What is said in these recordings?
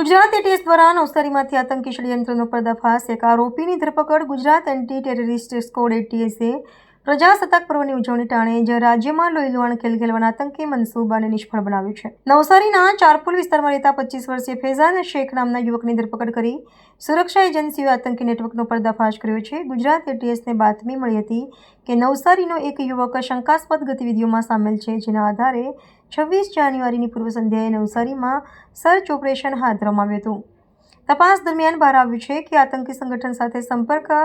Gujarat ATS દ્વારા નવસારીમાંથી આતંકી ષડયંત્રનો પર્દાફાશ. એક આરોપીની ધરપકડ ગુજરાત એન્ટી ટેરરિસ્ટ સ્કોડ એટીએસે પ્રજાસત્તાક પર્વની ઉજવણી ટાણે જ રાજ્યમાં લોહી લોહાણ ખેલ આતંકી મનસૂબાને નિષ્ફળ બનાવ્યું છે. નવસારીના ચારપુલ વિસ્તારમાં રહેતા પચીસ વર્ષીય ફેઝાન શેખ નામના યુવકની ધરપકડ કરી સુરક્ષા એજન્સીઓએ આતંકી નેટવર્કનો પર્દાફાશ કર્યો છે. ગુજરાત એટીએસને બાતમી મળી હતી કે નવસારીનો એક યુવક શંકાસ્પદ ગતિવિધિઓમાં સામેલ છે, જેના આધારે છવ્વીસ જાન્યુઆરીની પૂર્વ સંધ્યાએ નવસારીમાં સર્ચ ઓપરેશન હાથ ધરવામાં આવ્યું હતું. તપાસ દરમિયાન બહાર આવ્યું છે કે આતંકી સંગઠન સાથે સંપર્ક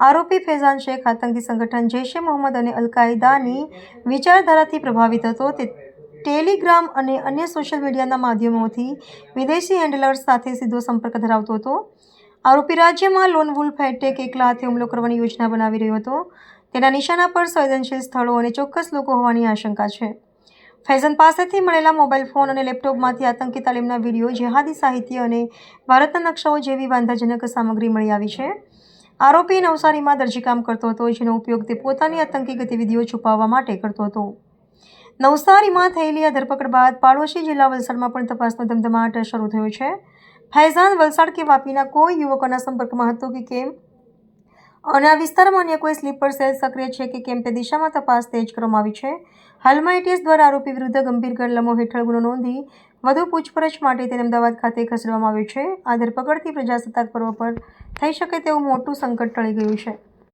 આરોપી ફૈઝાન શેખ, આતંકી સંગઠન જૈશ એ મોહમ્મદ અને અલ કાયદાની વિચારધારાથી પ્રભાવિત હતો. તે ટેલિગ્રામ અને અન્ય સોશિયલ મીડિયાના માધ્યમોથી વિદેશી હેન્ડલર્સ સાથે સીધો સંપર્ક ધરાવતો હતો. આરોપી રાજ્યમાં લોન વુલ્ફ હેટેક એકલા હાથે હુમલો કરવાની યોજના બનાવી રહ્યો હતો. તેના નિશાના પર સંવેદનશીલ સ્થળો અને ચોક્કસ લોકો હોવાની આશંકા છે. ફૈઝન પાસેથી મળેલા મોબાઈલ ફોન અને લેપટોપમાંથી આતંકી તાલીમના વીડિયો, જેહાદી સાહિત્ય અને ભારતના નકશાઓ જેવી વાંધાજનક સામગ્રી મળી આવી છે. આરોપી નવસારીમાં દરજીકામ કરતો હતો, જેનો ઉપયોગ તે પોતાની આતંકી ગતિવિધિઓ છુપાવવા માટે કરતો હતો. નવસારીમાં થયેલી આ ધરપકડ બાદ પાડોશી જિલ્લા વલસાડમાં પણ તપાસનો ધમધમાટ શરૂ થયો છે. ફૈઝાન વલસાડ કે વાપીના કોઈ યુવકોના સંપર્કમાં હતો કે કેમ? અને આ વિસ્તારમાં અન્ય કોઈ સ્લીપર સેલ સક્રિય છે કે કેમ તે દિશામાં તપાસ તેજ કરવામાં આવી છે. હાલમાં એટીએસ દ્વારા આરોપી વિરુદ્ધ ગંભીર ગરલમો હેઠળ ગુનો નોંધી વધુ પૂછપરછ માટે તેને અમદાવાદ ખાતે ખસેડવામાં આવ્યો છે. આ ધરપકડથી પ્રજાસત્તાક પર્વ પર થઈ શકે તેવું મોટું સંકટ ટળી ગયું છે.